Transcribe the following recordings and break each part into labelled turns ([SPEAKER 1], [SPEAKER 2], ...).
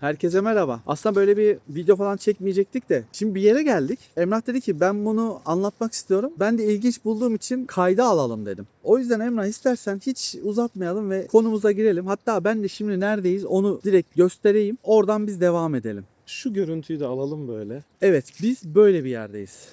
[SPEAKER 1] Herkese merhaba. Aslında böyle bir video falan çekmeyecektik de. Şimdi bir yere geldik. Emrah dedi ki ben bunu anlatmak istiyorum. Ben de ilginç bulduğum için kayda alalım dedim. O yüzden Emrah istersen hiç uzatmayalım ve konumuza girelim. Hatta ben de şimdi neredeyiz onu direkt göstereyim. Oradan biz devam edelim.
[SPEAKER 2] Şu görüntüyü de alalım böyle.
[SPEAKER 1] Evet biz böyle bir yerdeyiz.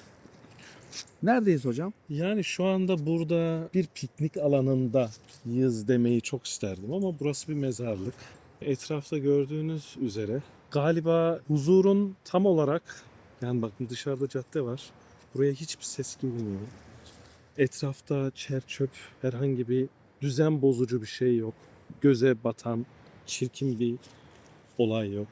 [SPEAKER 1] Neredeyiz hocam?
[SPEAKER 2] Yani şu anda burada bir piknik alanındayız demeyi çok isterdim ama burası bir mezarlık. Etrafta gördüğünüz üzere galiba huzurun tam olarak yani bakın dışarıda cadde var. Buraya hiçbir ses girmiyor. Etrafta çer çöp herhangi bir düzen bozucu bir şey yok. Göze batan çirkin bir olay yok.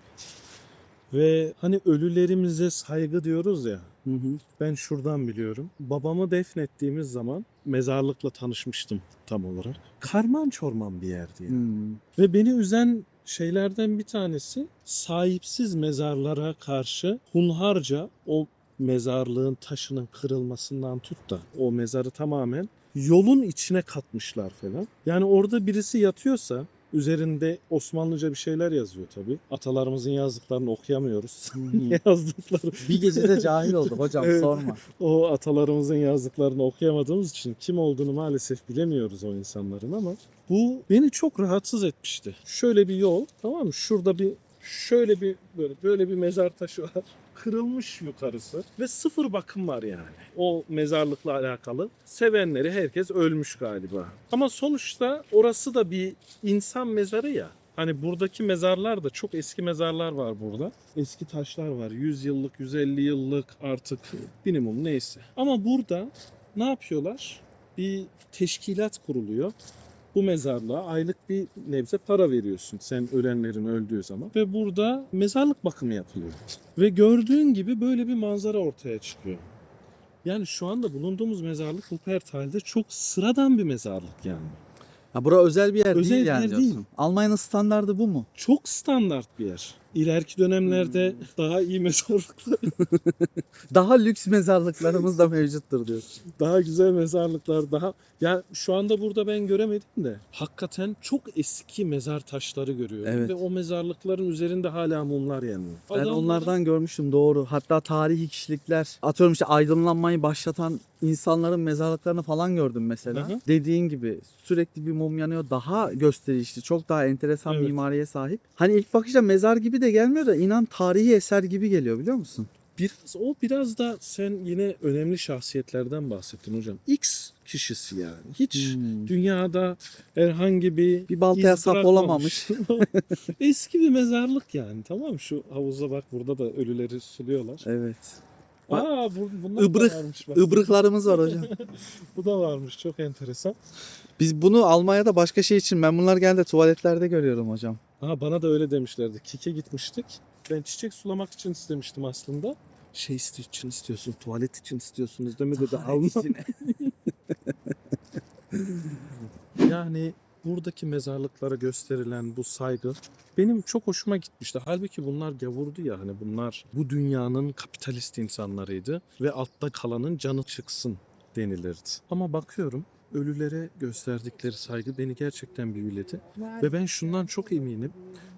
[SPEAKER 2] Ve hani ölülerimize saygı diyoruz ya.
[SPEAKER 1] Hı hı.
[SPEAKER 2] Ben şuradan biliyorum. Babamı defnettiğimiz zaman mezarlıkla tanışmıştım tam olarak. Karman çorman bir yerdi yani.
[SPEAKER 1] Hmm.
[SPEAKER 2] Ve beni üzen şeylerden bir tanesi sahipsiz mezarlara karşı hunharca o mezarlığın taşının kırılmasından tut da o mezarı tamamen yolun içine katmışlar falan. Yani orada birisi yatıyorsa üzerinde Osmanlıca bir şeyler yazıyor tabii. Atalarımızın yazdıklarını okuyamıyoruz. Yazdıkları
[SPEAKER 1] bir gecede cahil olduk hocam
[SPEAKER 2] Evet.
[SPEAKER 1] sorma.
[SPEAKER 2] o atalarımızın yazdıklarını okuyamadığımız için kim olduğunu maalesef bilemiyoruz o insanların ama bu beni çok rahatsız etmişti. Şöyle bir yol tamam mı? Şurada bir şöyle bir böyle böyle bir mezar taşı var. Kırılmış yukarısı ve sıfır bakım var yani. O mezarlıkla alakalı. Sevenleri herkes ölmüş galiba. Ama sonuçta orası da bir insan mezarı ya. Hani buradaki mezarlar da çok eski mezarlar var burada. Eski taşlar var. 100 yıllık, 150 yıllık artık minimum neyse. Ama burada ne yapıyorlar? Bir teşkilat kuruluyor. Bu mezarlığa aylık bir nebze para veriyorsun sen ölenlerin öldüğü zaman. Ve burada mezarlık bakımı yapılıyor. Ve gördüğün gibi böyle bir manzara ortaya çıkıyor. Yani şu anda bulunduğumuz mezarlık Wuppertal'de çok sıradan bir mezarlık yani.
[SPEAKER 1] Ha, bura özel bir yer
[SPEAKER 2] Özel
[SPEAKER 1] değil
[SPEAKER 2] bir
[SPEAKER 1] yani
[SPEAKER 2] yer
[SPEAKER 1] diyorsun.
[SPEAKER 2] değil.
[SPEAKER 1] Almanya'nın standardı bu mu?
[SPEAKER 2] Çok standart bir yer. İleriki dönemlerde
[SPEAKER 1] Hmm.
[SPEAKER 2] daha iyi mezarlıklar,
[SPEAKER 1] Daha lüks mezarlıklarımız da mevcuttur diyorsun.
[SPEAKER 2] daha güzel mezarlıklar, daha ya şu anda burada ben göremedim de hakikaten çok eski mezar taşları görüyorum
[SPEAKER 1] Evet.
[SPEAKER 2] ve o mezarlıkların üzerinde hala mumlar yanıyor.
[SPEAKER 1] Ben onlardan görmüştüm doğru. Hatta tarihi kişilikler atıyorum işte aydınlanmayı başlatan insanların mezarlıklarını falan gördüm mesela.
[SPEAKER 2] Hı hı.
[SPEAKER 1] Dediğin gibi sürekli bir mum yanıyor. Daha gösterişli, çok daha enteresan
[SPEAKER 2] Evet.
[SPEAKER 1] mimariye sahip. Hani ilk bakışta mezar gibi de gelmiyor da inan tarihi eser gibi geliyor biliyor musun?
[SPEAKER 2] Biraz, o biraz da sen yine önemli şahsiyetlerden bahsettin hocam. X kişisi yani. Hiç
[SPEAKER 1] Hmm.
[SPEAKER 2] dünyada herhangi bir
[SPEAKER 1] Bir baltaya sap
[SPEAKER 2] bırakmamış. Eski bir mezarlık yani tamam? Şu havuza bak burada da ölüleri suluyorlar.
[SPEAKER 1] Evet.
[SPEAKER 2] Aa bu, bunlar da
[SPEAKER 1] Ibrık,
[SPEAKER 2] varmış bak.
[SPEAKER 1] Ibrıklarımız var hocam.
[SPEAKER 2] Bu da varmış çok enteresan.
[SPEAKER 1] Biz bunu Almanya'da başka şey için ben bunlar genelde tuvaletlerde görüyorum hocam.
[SPEAKER 2] Ha bana da öyle demişlerdi. Kike gitmiştik. Ben çiçek sulamak için istemiştim aslında. Şey için istiyorsun, tuvalet için istiyorsunuz değil mi dedi. Alman. Yani buradaki mezarlıklara gösterilen bu saygı benim çok hoşuma gitmişti. Halbuki bunlar gavurdu ya hani bunlar bu dünyanın kapitalist insanlarıydı ve altta kalanın canı çıksın denilirdi. Ama bakıyorum ölülere gösterdikleri saygı beni gerçekten büyüledi. Ve ben şundan çok eminim.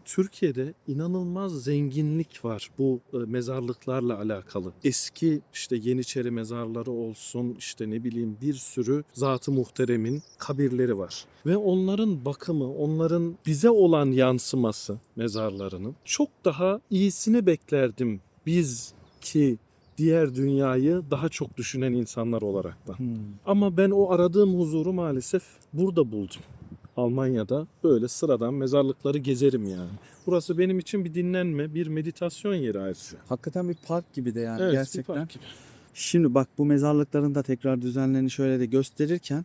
[SPEAKER 2] Türkiye'de inanılmaz zenginlik var bu e, mezarlıklarla alakalı. Eski işte Yeniçeri mezarları olsun işte ne bileyim bir sürü zatı muhteremin kabirleri var. Ve onların bakımı, onların bize olan yansıması mezarlarının çok daha iyisini beklerdim biz ki diğer dünyayı daha çok düşünen insanlar olarak da.
[SPEAKER 1] Hmm.
[SPEAKER 2] Ama ben o aradığım huzuru maalesef burada buldum. Almanya'da böyle sıradan mezarlıkları gezerim yani. Burası benim için bir dinlenme, bir meditasyon yeri ayrıca.
[SPEAKER 1] Hakikaten bir park gibi de yani
[SPEAKER 2] Evet, bir
[SPEAKER 1] gerçekten.
[SPEAKER 2] park gibi.
[SPEAKER 1] Şimdi bak bu mezarlıkların da tekrar düzenlerini şöyle de gösterirken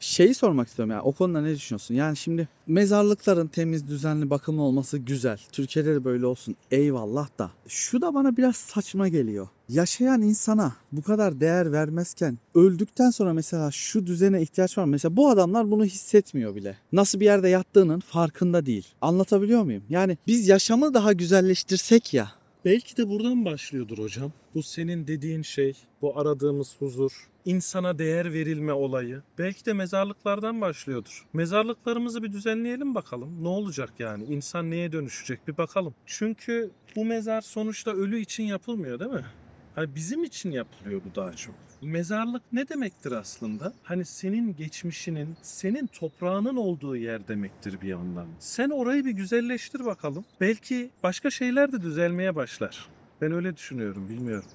[SPEAKER 1] şeyi sormak istiyorum ya o konuda ne düşünüyorsun? Yani şimdi mezarlıkların temiz, düzenli, bakımlı olması güzel. Türkiye'de de böyle olsun. Eyvallah da. Şu da bana biraz saçma geliyor. Yaşayan insana bu kadar değer vermezken öldükten sonra mesela şu düzene ihtiyaç var mı? Mesela bu adamlar bunu hissetmiyor bile. Nasıl bir yerde yattığının farkında değil. Anlatabiliyor muyum? Yani biz yaşamı daha güzelleştirsek ya.
[SPEAKER 2] Belki de buradan başlıyordur hocam. Bu senin dediğin şey, bu aradığımız huzur, insana değer verilme olayı belki de mezarlıklardan başlıyordur. Mezarlıklarımızı bir düzenleyelim bakalım. Ne olacak yani? İnsan neye dönüşecek bir bakalım. Çünkü bu mezar sonuçta ölü için yapılmıyor değil mi? Hani bizim için yapılıyor bu daha çok. Mezarlık ne demektir aslında? Hani senin geçmişinin, senin toprağının olduğu yer demektir bir yandan. Sen orayı bir güzelleştir bakalım. Belki başka şeyler de düzelmeye başlar. Ben öyle düşünüyorum, bilmiyorum.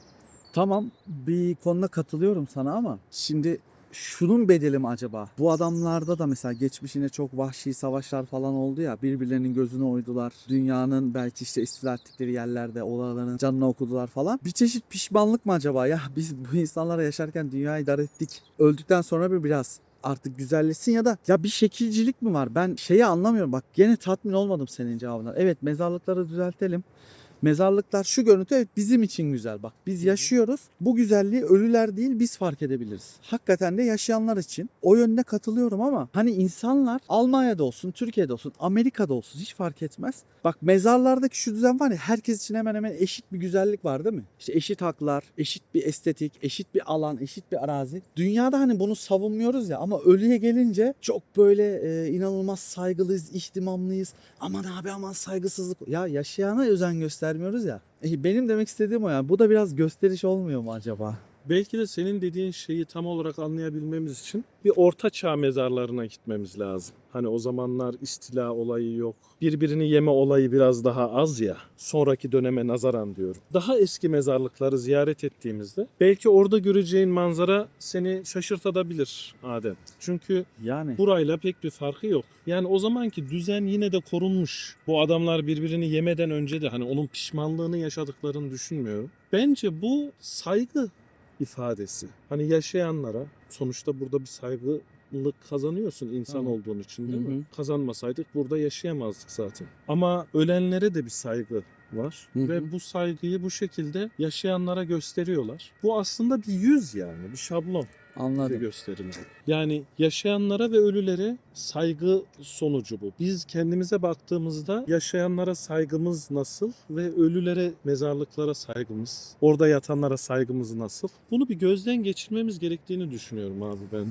[SPEAKER 1] Tamam bir konuda katılıyorum sana ama şimdi şunun bedeli mi acaba? Bu adamlarda da mesela geçmişine çok vahşi savaşlar falan oldu ya birbirlerinin gözüne oydular. Dünyanın belki işte istila ettikleri yerlerde oraların canını okudular falan. Bir çeşit pişmanlık mı acaba? Ya biz bu insanlara yaşarken dünyayı idare ettik. Öldükten sonra bir biraz artık güzelleşsin ya da ya bir şekilcilik mi var? Ben şeyi anlamıyorum. Bak gene tatmin olmadım senin cevabına. Evet mezarlıkları düzeltelim. Mezarlıklar şu görüntü bizim için güzel bak. Biz yaşıyoruz. Bu güzelliği ölüler değil biz fark edebiliriz. Hakikaten de yaşayanlar için o yönde katılıyorum ama hani insanlar Almanya'da olsun, Türkiye'de olsun, Amerika'da olsun hiç fark etmez. Bak mezarlardaki şu düzen var ya herkes için hemen hemen eşit bir güzellik var değil mi? İşte eşit haklar, eşit bir estetik, eşit bir alan, eşit bir arazi. Dünyada hani bunu savunmuyoruz ya ama ölüye gelince çok böyle e, inanılmaz saygılıyız, ihtimamlıyız. Aman abi aman saygısızlık. Ya yaşayana özen göstermiyoruz ya. E, Benim demek istediğim o ya. Bu da biraz gösteriş olmuyor mu acaba?
[SPEAKER 2] Belki de senin dediğin şeyi tam olarak anlayabilmemiz için bir orta çağ mezarlarına gitmemiz lazım. Hani o zamanlar istila olayı yok. Birbirini yeme olayı biraz daha az ya. Sonraki döneme nazaran diyorum. Daha eski mezarlıkları ziyaret ettiğimizde belki orada göreceğin manzara seni şaşırtabilir Adem. Çünkü
[SPEAKER 1] Yani
[SPEAKER 2] burayla pek bir farkı yok. Yani o zamanki düzen yine de korunmuş. Bu adamlar birbirini yemeden önce de hani onun pişmanlığını yaşadıklarını düşünmüyorum. Bence bu saygı ifadesi. Hani yaşayanlara sonuçta burada bir saygılık kazanıyorsun insan
[SPEAKER 1] Tamam.
[SPEAKER 2] olduğun için değil
[SPEAKER 1] Hı
[SPEAKER 2] mi?
[SPEAKER 1] hı.
[SPEAKER 2] Kazanmasaydık burada yaşayamazdık zaten. Ama ölenlere de bir saygı var
[SPEAKER 1] Hı hı.
[SPEAKER 2] ve bu saygıyı bu şekilde yaşayanlara gösteriyorlar. Bu aslında bir yüz yani, bir şablon
[SPEAKER 1] anladım.
[SPEAKER 2] gösterilen. Yani yaşayanlara ve ölülere saygı sonucu bu. Biz kendimize baktığımızda yaşayanlara saygımız nasıl ve ölülere, mezarlıklara saygımız, orada yatanlara saygımız nasıl? Bunu bir gözden geçirmemiz gerektiğini düşünüyorum abi ben.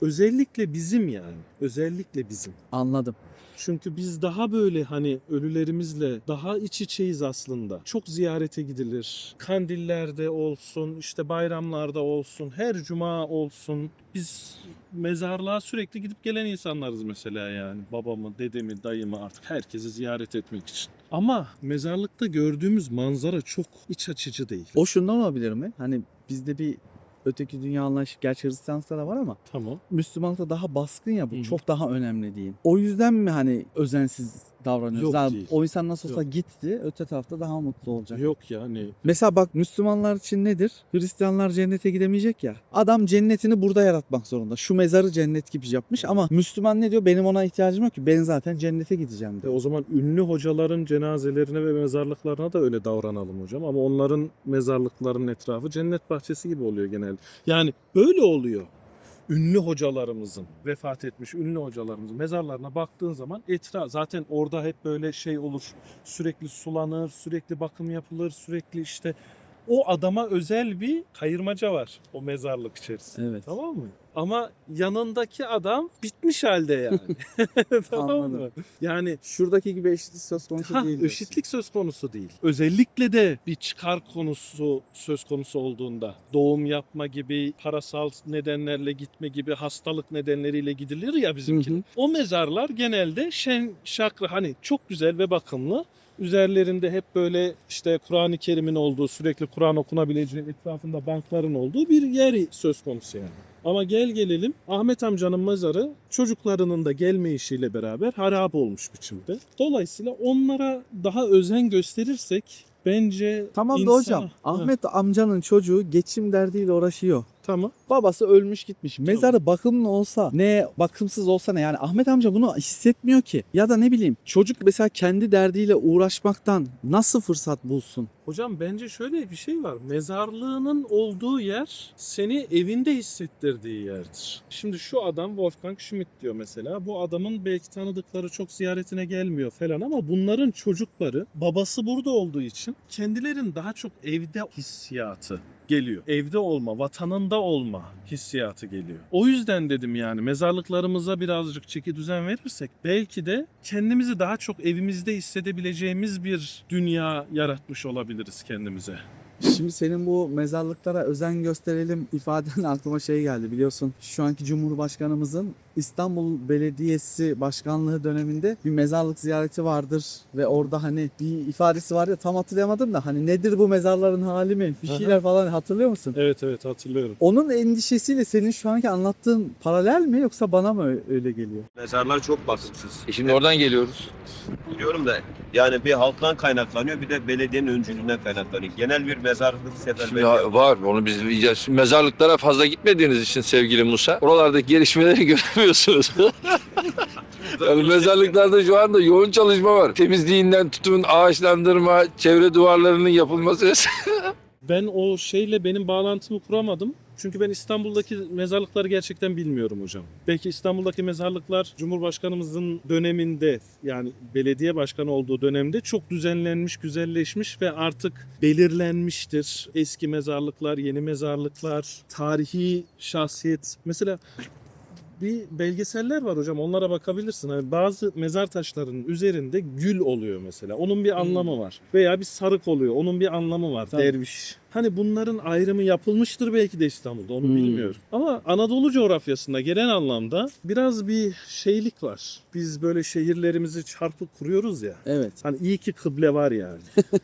[SPEAKER 2] Özellikle bizim yani. Özellikle bizim.
[SPEAKER 1] Anladım.
[SPEAKER 2] Çünkü biz daha böyle hani ölülerimizle daha iç içeyiz aslında. Çok ziyarete gidilir. Kandillerde olsun, işte bayramlarda olsun, her cuma olsun. Biz mezarlığa sürekli gidip gelen insanlarız mesela yani. Babamı, dedemi, dayımı artık herkesi ziyaret etmek için. Ama mezarlıkta gördüğümüz manzara çok iç açıcı değil.
[SPEAKER 1] O şundan olabilir mi? Hani bizde bir öteki dünya anlayışı gerçi Hristiyanlıkta da var ama
[SPEAKER 2] Tamam.
[SPEAKER 1] Müslümanlıkta daha baskın ya bu
[SPEAKER 2] Hı hı.
[SPEAKER 1] çok daha önemli diyeyim. O yüzden mi hani özensiz davranıyoruz?
[SPEAKER 2] Yok değil.
[SPEAKER 1] o insan nasıl olsa gitti öte tarafta daha mutlu olacak.
[SPEAKER 2] Yok yani.
[SPEAKER 1] Mesela bak Müslümanlar için nedir? Hristiyanlar cennete gidemeyecek ya. Adam cennetini burada yaratmak zorunda. Şu mezarı cennet gibi yapmış ama Müslüman ne diyor? Benim ona ihtiyacım yok ki. Ben zaten cennete gideceğim
[SPEAKER 2] E
[SPEAKER 1] diyor.
[SPEAKER 2] o zaman ünlü hocaların cenazelerine ve mezarlıklarına da öyle davranalım hocam. Ama onların mezarlıklarının etrafı cennet bahçesi gibi oluyor genelde. Yani böyle oluyor. Ünlü hocalarımızın, vefat etmiş ünlü hocalarımızın mezarlarına baktığın zaman etraf zaten orada hep böyle şey olur. Sürekli sulanır, sürekli bakım yapılır, sürekli işte o adama özel bir kayırmaca var o mezarlık içerisinde.
[SPEAKER 1] Evet.
[SPEAKER 2] Tamam mı? Ama yanındaki adam bitmiş halde yani. tamam mı? Yani
[SPEAKER 1] Şuradaki gibi eşitlik söz konusu
[SPEAKER 2] Ha,
[SPEAKER 1] değil. diyorsun.
[SPEAKER 2] eşitlik söz konusu değil. Özellikle de bir çıkar konusu söz konusu olduğunda doğum yapma gibi, parasal nedenlerle gitme gibi hastalık nedenleriyle gidilir ya bizimki. O mezarlar genelde şen şakra hani çok güzel ve bakımlı. Üzerlerinde hep böyle işte Kur'an-ı Kerim'in olduğu, sürekli Kur'an okunabileceği etrafında bankların olduğu bir yer söz konusu yani. Ama gel gelelim Ahmet amcanın mezarı çocuklarının da gelme işiyle beraber harap olmuş biçimde. Dolayısıyla onlara daha özen gösterirsek bence
[SPEAKER 1] Tamam da
[SPEAKER 2] insana-
[SPEAKER 1] hocam Ahmet amcanın çocuğu geçim derdiyle uğraşıyor.
[SPEAKER 2] Tamam.
[SPEAKER 1] Babası ölmüş gitmiş. Mezarı bakımlı olsa ne bakımsız olsa ne yani Ahmet amca bunu hissetmiyor ki. Ya da ne bileyim çocuk mesela kendi derdiyle uğraşmaktan nasıl fırsat bulsun?
[SPEAKER 2] Hocam bence şöyle bir şey var. Mezarlığının olduğu yer seni evinde hissettirdiği yerdir. Şimdi şu adam Wolfgang Schmidt diyor mesela. Bu adamın belki tanıdıkları çok ziyaretine gelmiyor falan ama bunların çocukları babası burada olduğu için kendilerin daha çok evde hissiyatı geliyor. Evde olma, vatanında olma hissiyatı geliyor. O yüzden dedim yani mezarlıklarımıza birazcık çeki düzen verirsek belki de kendimizi daha çok evimizde hissedebileceğimiz bir dünya yaratmış olabiliriz kendimize.
[SPEAKER 1] Şimdi senin bu mezarlıklara özen gösterelim ifaden aklıma şey geldi biliyorsun. Şu anki Cumhurbaşkanımızın İstanbul Belediyesi Başkanlığı döneminde bir mezarlık ziyareti vardır ve orada hani bir ifadesi var ya tam hatırlayamadım da hani nedir bu mezarların hali mi? Bir
[SPEAKER 2] Aha.
[SPEAKER 1] şeyler falan hatırlıyor musun?
[SPEAKER 2] Evet evet hatırlıyorum.
[SPEAKER 1] Onun endişesiyle senin şu anki anlattığın paralel mi yoksa bana mı öyle geliyor?
[SPEAKER 3] Mezarlar çok bakımsız.
[SPEAKER 4] E şimdi oradan geliyoruz.
[SPEAKER 3] Biliyorum da yani bir halktan kaynaklanıyor bir de belediyenin öncülüğünden kaynaklanıyor. Genel bir mezarlık seferberliği.
[SPEAKER 4] Ya var onu biz. Mezarlıklara fazla gitmediğiniz için sevgili Musa oralardaki gelişmeleri göremiyorsunuz. yani mezarlıklarda şu anda yoğun çalışma var. Temizliğinden tutun ağaçlandırma, çevre duvarlarının yapılması.
[SPEAKER 2] Ben o şeyle benim bağlantımı kuramadım. Çünkü ben İstanbul'daki mezarlıkları gerçekten bilmiyorum hocam. Belki İstanbul'daki mezarlıklar Cumhurbaşkanımızın döneminde yani belediye başkanı olduğu dönemde çok düzenlenmiş, güzelleşmiş ve artık belirlenmiştir. Eski mezarlıklar, yeni mezarlıklar, tarihi şahsiyet. Mesela bir belgeseller var hocam onlara bakabilirsin. Hani bazı mezar taşlarının üzerinde gül oluyor mesela. Onun bir anlamı var. Veya bir sarık oluyor. Onun bir anlamı var. Derviş. Hani bunların ayrımı yapılmıştır belki de İstanbul'da onu
[SPEAKER 1] Hmm.
[SPEAKER 2] bilmiyorum. Ama Anadolu coğrafyasında genel anlamda biraz bir şeylik var. Biz böyle şehirlerimizi çarpık kuruyoruz ya.
[SPEAKER 1] Evet.
[SPEAKER 2] Hani iyi ki kıble var yani.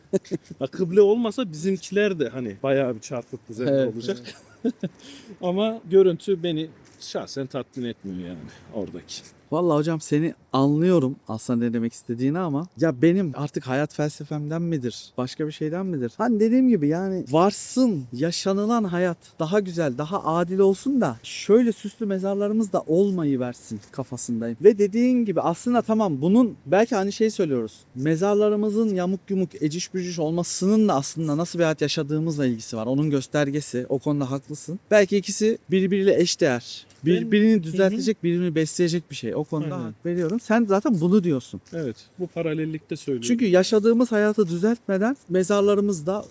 [SPEAKER 2] ha, kıble olmasa bizimkiler de hani bayağı bir çarpık düzenli
[SPEAKER 1] Evet,
[SPEAKER 2] olacak. Ama görüntü beni şahsen tatmin etmiyor yani oradaki.
[SPEAKER 1] Vallahi hocam seni anlıyorum aslında ne demek istediğini ama ya benim artık hayat felsefemden midir? Başka bir şeyden midir? Hani dediğim gibi yani varsın yaşanılan hayat daha güzel, daha adil olsun da şöyle süslü mezarlarımız da olmayı versin kafasındayım. Ve dediğin gibi aslında tamam bunun belki aynı şeyi söylüyoruz. Mezarlarımızın yamuk yumuk, eciş bücüş olmasının da aslında nasıl bir hayat yaşadığımızla ilgisi var. Onun göstergesi. O konuda haklısın. Belki ikisi birbiriyle eşdeğer. Bir, birini düzeltecek, birini besleyecek bir şey. O konuda
[SPEAKER 2] Aynen.
[SPEAKER 1] hak veriyorum. Sen zaten bunu diyorsun.
[SPEAKER 2] Evet bu paralellikte söylüyorum.
[SPEAKER 1] Çünkü yaşadığımız hayatı düzeltmeden mezarlarımızda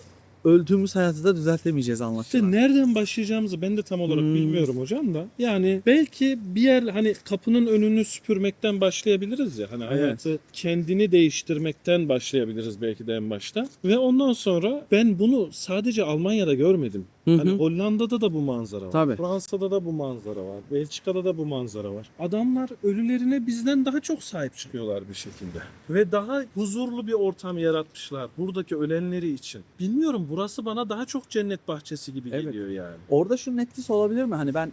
[SPEAKER 1] öldüğümüz hayatı da düzeltemeyeceğiz
[SPEAKER 2] İşte
[SPEAKER 1] anlaşılan.
[SPEAKER 2] nereden başlayacağımızı ben de tam olarak
[SPEAKER 1] Hmm.
[SPEAKER 2] bilmiyorum hocam da. Yani belki bir yer hani kapının önünü süpürmekten başlayabiliriz ya. Hani
[SPEAKER 1] Evet.
[SPEAKER 2] hayatı kendini değiştirmekten başlayabiliriz belki de en başta. Ve ondan sonra ben bunu sadece Almanya'da görmedim.
[SPEAKER 1] Hı
[SPEAKER 2] Hani
[SPEAKER 1] hı.
[SPEAKER 2] Hollanda'da da bu manzara var.
[SPEAKER 1] Tabii.
[SPEAKER 2] Fransa'da da bu manzara var. Belçika'da da bu manzara var. Adamlar ölülerine bizden daha çok sahip çıkıyorlar bir şekilde. Ve daha huzurlu bir ortam yaratmışlar buradaki ölenleri için. Bilmiyorum burası bana daha çok cennet bahçesi gibi
[SPEAKER 1] Evet.
[SPEAKER 2] geliyor yani.
[SPEAKER 1] Orada şunun etkisi olabilir mi? Hani ben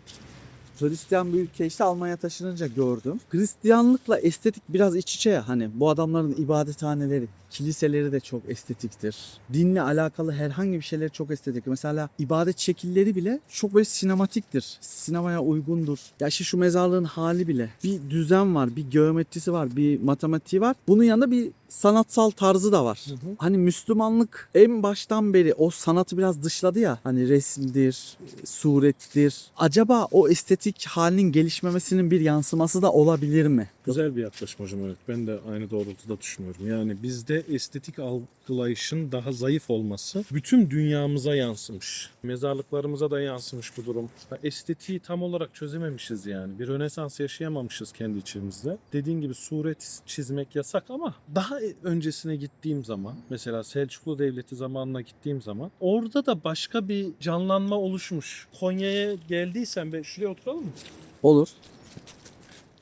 [SPEAKER 1] Hristiyan bir ülke işte Almanya taşınınca gördüm. Hristiyanlıkla estetik biraz iç içe ya hani bu adamların ibadethaneleri, kiliseleri de çok estetiktir. Dinle alakalı herhangi bir şeyleri çok estetik. Mesela ibadet şekilleri bile çok böyle sinematiktir. Sinemaya uygundur. Ya işte şu mezarlığın hali bile. Bir düzen var, bir geometrisi var, bir matematiği var. Bunun yanında bir sanatsal tarzı da var. Hani Müslümanlık en baştan beri o sanatı biraz dışladı ya. Hani resimdir, surettir. Acaba o estetik halinin gelişmemesinin bir yansıması da olabilir mi?
[SPEAKER 2] Güzel bir yaklaşım hocam evet. Ben de aynı doğrultuda düşünüyorum. Yani bizde estetik algılayışın daha zayıf olması bütün dünyamıza yansımış. Mezarlıklarımıza da yansımış bu durum. Estetiği tam olarak çözememişiz yani. Bir rönesans yaşayamamışız kendi içimizde. Dediğin gibi suret çizmek yasak ama daha öncesine gittiğim zaman mesela Selçuklu Devleti zamanına gittiğim zaman orada da başka bir canlanma oluşmuş. Konya'ya geldiysen ben şuraya oturalım mı?
[SPEAKER 1] Olur.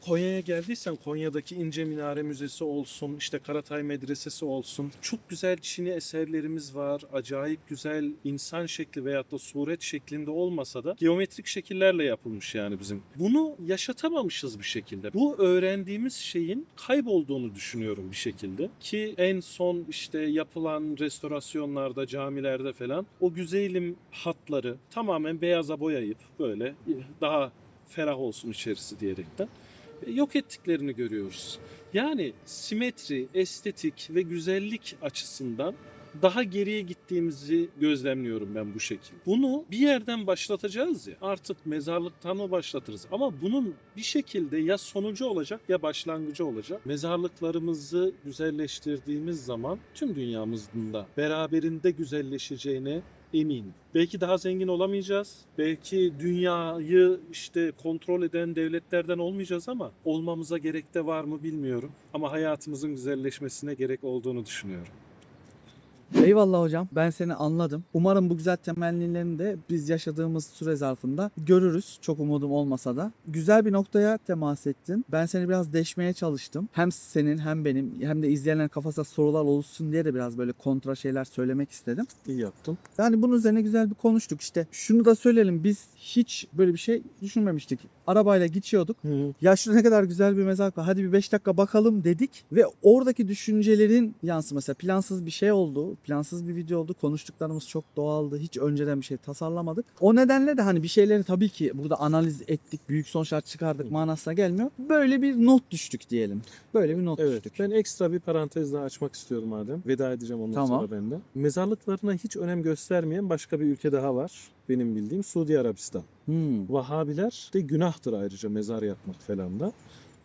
[SPEAKER 2] Konya'ya geldiysen Konya'daki İnce Minare Müzesi olsun, işte Karatay Medresesi olsun. Çok güzel Çin'i eserlerimiz var. Acayip güzel insan şekli veyahut da suret şeklinde olmasa da geometrik şekillerle yapılmış yani bizim. Bunu yaşatamamışız bir şekilde. Bu öğrendiğimiz şeyin kaybolduğunu düşünüyorum bir şekilde. Ki en son işte yapılan restorasyonlarda, camilerde falan o güzelim hatları tamamen beyaza boyayıp böyle daha ferah olsun içerisi diyerekten yok ettiklerini görüyoruz. Yani simetri, estetik ve güzellik açısından daha geriye gittiğimizi gözlemliyorum ben bu şekilde. Bunu bir yerden başlatacağız ya. Artık mezarlıktan mı başlatırız? Ama bunun bir şekilde ya sonucu olacak ya başlangıcı olacak. Mezarlıklarımızı güzelleştirdiğimiz zaman tüm dünyamızın da beraberinde güzelleşeceğine eminim. Belki daha zengin olamayacağız. Belki dünyayı işte kontrol eden devletlerden olmayacağız ama olmamıza gerek de var mı bilmiyorum. Ama hayatımızın güzelleşmesine gerek olduğunu düşünüyorum.
[SPEAKER 1] Eyvallah hocam. Ben seni anladım. Umarım bu güzel temennilerini de biz yaşadığımız süre zarfında görürüz. Çok umudum olmasa da. Güzel bir noktaya temas ettin. Ben seni biraz deşmeye çalıştım. Hem senin hem benim hem de izleyenlerin kafasında sorular oluşsun diye de biraz böyle kontra şeyler söylemek istedim.
[SPEAKER 2] İyi yaptın.
[SPEAKER 1] Yani bunun üzerine güzel bir konuştuk. İşte şunu da söyleyelim. Biz hiç böyle bir şey düşünmemiştik. Arabayla geçiyorduk. Ya şurada ne kadar güzel bir mezar var. Hadi bir 5 dakika bakalım dedik. Ve oradaki düşüncelerin yansıması. Plansız bir şey oldu. Plansız bir video oldu. Konuştuklarımız çok doğaldı. Hiç önceden bir şey tasarlamadık. O nedenle de hani bir şeyleri tabii ki burada analiz ettik. Büyük sonuçlar çıkardık manasına gelmiyor. Böyle bir not düştük diyelim. Böyle bir not
[SPEAKER 2] Evet.
[SPEAKER 1] düştük.
[SPEAKER 2] Ben ekstra bir parantez daha açmak istiyorum madem. Veda edeceğim ondan
[SPEAKER 1] Tamam.
[SPEAKER 2] sonra ben de. Mezarlıklarına hiç önem göstermeyen başka bir ülke daha var. Benim bildiğim Suudi Arabistan.
[SPEAKER 1] Hmm.
[SPEAKER 2] Vahabiler de günahtır ayrıca mezar yapmak falan da.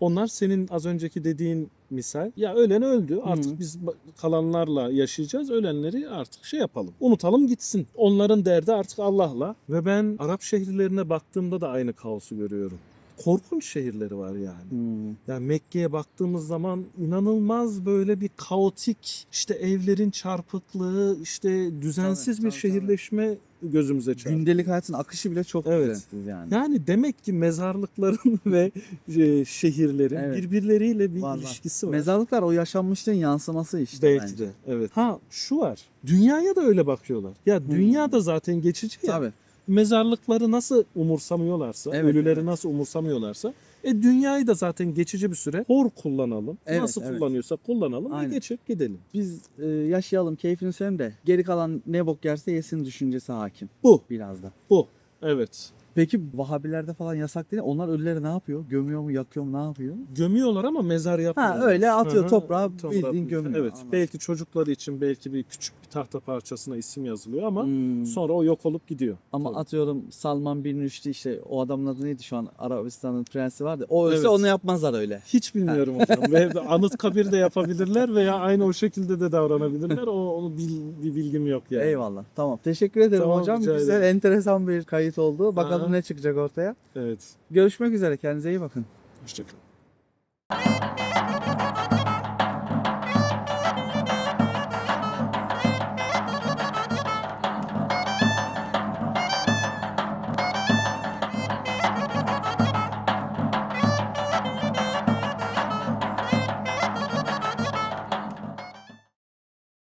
[SPEAKER 2] Onlar senin az önceki dediğin misal. Ya ölen öldü. Artık
[SPEAKER 1] Hı.
[SPEAKER 2] biz kalanlarla yaşayacağız. Ölenleri artık şey yapalım. Unutalım gitsin. Onların derdi artık Allah'la. Ve ben Arap şehirlerine baktığımda da aynı kaosu görüyorum. Korkunç şehirleri var yani.
[SPEAKER 1] Hmm.
[SPEAKER 2] Yani Mekke'ye baktığımız zaman inanılmaz böyle bir kaotik işte evlerin çarpıklığı işte düzensiz
[SPEAKER 1] Tabii,
[SPEAKER 2] bir
[SPEAKER 1] tabii,
[SPEAKER 2] şehirleşme gözümüze çarptı.
[SPEAKER 1] Gündelik hayatın akışı bile çok
[SPEAKER 2] Evet.
[SPEAKER 1] düzensiz yani.
[SPEAKER 2] Yani demek ki mezarlıkların ve e, şehirlerin
[SPEAKER 1] Evet.
[SPEAKER 2] birbirleriyle bir
[SPEAKER 1] Var,
[SPEAKER 2] ilişkisi var.
[SPEAKER 1] Mezarlıklar o yaşanmışlığın yansıması işte.
[SPEAKER 2] Belki
[SPEAKER 1] bence.
[SPEAKER 2] de. Evet. Ha şu var. Dünyaya da öyle bakıyorlar. Ya
[SPEAKER 1] Hmm.
[SPEAKER 2] dünya da zaten geçici ya.
[SPEAKER 1] Tabii.
[SPEAKER 2] Mezarlıkları nasıl umursamıyorlarsa,
[SPEAKER 1] Evet,
[SPEAKER 2] ölüleri
[SPEAKER 1] evet.
[SPEAKER 2] nasıl umursamıyorlarsa e dünyayı da zaten geçici bir süre hor kullanalım.
[SPEAKER 1] Evet,
[SPEAKER 2] nasıl
[SPEAKER 1] evet.
[SPEAKER 2] kullanıyorsak kullanalım
[SPEAKER 1] Aynen.
[SPEAKER 2] ve geçip gidelim.
[SPEAKER 1] Biz e, yaşayalım keyfini sürelim de geri kalan ne bok yerse yesin düşüncesi hakim
[SPEAKER 2] Bu.
[SPEAKER 1] biraz da.
[SPEAKER 2] Bu. Evet.
[SPEAKER 1] Peki Vahabilerde falan yasak değil? Onlar ölüleri ne yapıyor? Gömüyor mu, yakıyor mu, ne yapıyor?
[SPEAKER 2] Gömüyor ama mezar yapmıyorlar.
[SPEAKER 1] Ha öyle atıyor
[SPEAKER 2] Hı hı.
[SPEAKER 1] toprağa
[SPEAKER 2] Toprağa
[SPEAKER 1] bildiğin gömüyor.
[SPEAKER 2] Evet.
[SPEAKER 1] Anladım.
[SPEAKER 2] Belki çocukları için belki bir küçük bir tahta parçasına isim yazılıyor ama
[SPEAKER 1] Hmm.
[SPEAKER 2] sonra o yok olup gidiyor.
[SPEAKER 1] Ama
[SPEAKER 2] Tabii.
[SPEAKER 1] atıyorum Salman bin Rüşdi işte o adamın adı neydi şu an Arabistan'ın prensi vardı. O ölse
[SPEAKER 2] Evet.
[SPEAKER 1] onu yapmazlar öyle.
[SPEAKER 2] Hiç bilmiyorum hocam. Ve anıt kabir de yapabilirler veya aynı o şekilde de davranabilirler. O onu bil, bir bilgim yok yani.
[SPEAKER 1] Eyvallah. Tamam. Teşekkür ederim
[SPEAKER 2] Tamam,
[SPEAKER 1] hocam. Güzel, enteresan bir kayıt oldu. Bakalım
[SPEAKER 2] Aha.
[SPEAKER 1] ne çıkacak ortaya.
[SPEAKER 2] Evet.
[SPEAKER 1] Görüşmek üzere. Kendinize iyi bakın.
[SPEAKER 2] Hoşçakalın.